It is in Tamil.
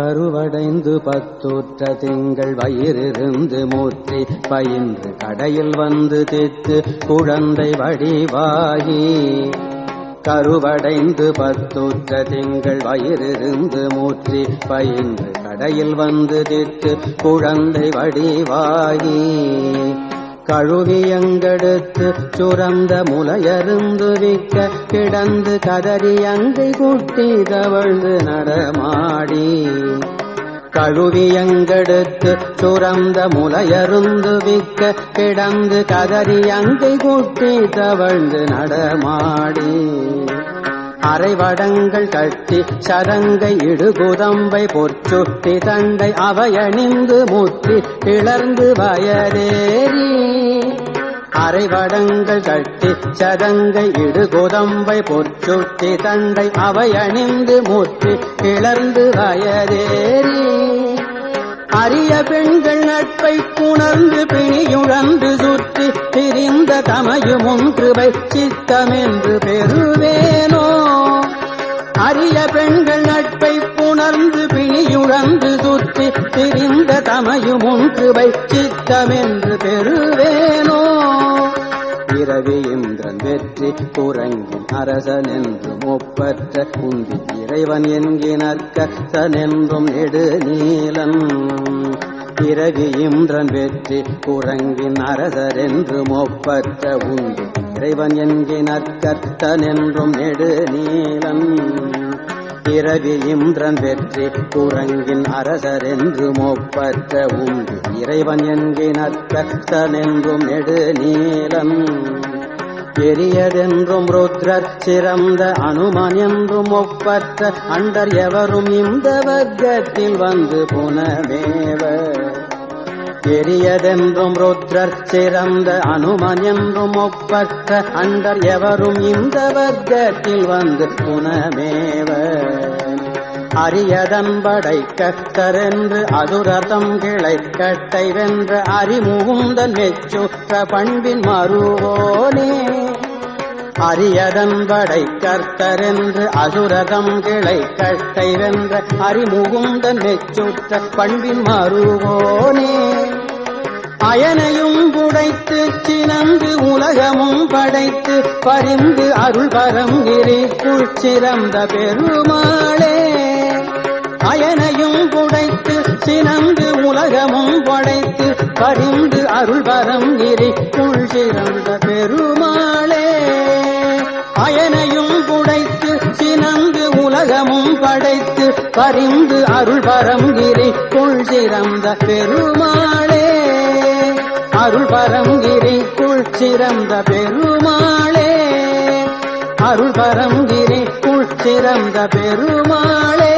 கருவடைந்து பத்துற்ற திங்கள் வயிறிருந்து மூற்றி பயின்று கடையில் வந்து தித்து குழந்தை வடிவாகி. கருவடைந்து பத்துற்ற திங்கள் வயிறிருந்து மூற்றி பயின்று கடையில் வந்து தித்து குழந்தை வடிவாகி. கழுவியங்கெடுத்து சுரந்த முலையருந்து விக்க கிடந்து கதறி அங்கை குட்டி தவழ்ந்து நடமாடி. கழுவியங்கெடுத்து சுரந்த முலையருந்து விக்க கிடந்து கதறி அங்கை குட்டி தவழ்ந்து நடமாடி. அரைவடங்கள் கட்டி சரங்கை இடுகுதம்பை பொற்சுட்டி தண்டை அவையணிந்து முற்றி கிளர்ந்து வயதேறி அரைவடங்கள் கட்டி சதங்கை இடுகுதம்பை பொற்சுட்டி தண்டை அவையணிந்து முற்றி கிளர்ந்து வயதேறி அரிய பெண்கள் நட்பை புணர்ந்து பிணியுழந்து சுற்றி திரிந்த தமையும் ஒன்றுவை சித்தமென்று பெறுவேனோ? அரிய பெண்கள் நட்பை புணர்ந்து பிணியுழந்து சுற்றி திரிந்த தமையும் ஒன்று வைச்சித்தமென்று பெறுவேனோ. இரவி இந்திரன் வெற்றி குரங்கின் அரசன் என்றும் ஒப்பற்ற குந்தி இறைவன் என்கினற்கசனென்றும் நெடு நீலன் பிறவி இந்திரன் வெற்றி குரங்கின் அரசர் என்றும் ஒப்பற்ற உண்டு இறைவன் என்கினற்கத்தன் என்றும் நெடுநீலன். பிறவி இந்திரன் வெற்றி குரங்கின் அரசர் என்றும் உண்டு. இறைவன் என்கினற்கர்த்தன் என்றும் நெடு பெரியதென்றும் ருத்ரர் சிறந்த அனுமன் என்றும் ஒப்பற்ற அண்டர் எவரும் இந்த வர்க்கத்தில் வந்து புனமேவர். பெரியதென்றும் ருத்ரர் சிறந்த அனுமன் என்றும் ஒப்பற்ற அண்டர் எவரும் இந்த வர்க்கத்தில் வந்து புனமேவ அரியதன்படை கத்தரென்று அதுரதம் கிளை கட்டை வென்ற அறிமுகுந்தன் மெச்சுற்ற பண்பின் மறுவோனே. அரியதன் படை கர்த்தரென்று அசுரதம் கிளை கட்டை வென்ற அறிமுகுந்த நெச்சுற்ற பண்பின் மறுவோனே. அயனையும் புடைத்து சினந்து உலகமும் படைத்து பரிந்து அருள் பரம் கிரிக்குள் சிறந்த பெருமாளே. அயனையும் புடைத்து சினந்து உலகமும் படைத்து பரிந்து அருள் பரம் கிரிக்குள் உலகமும் படைத்து பரிந்து அருள் பரங்கிரி குள் சிறந்த பெருமாளே. அருள் பரங்கிரி குள் சிறந்த பெருமாளே. அருள் பரங்கிரி குள் சிறந்த பெருமாளே.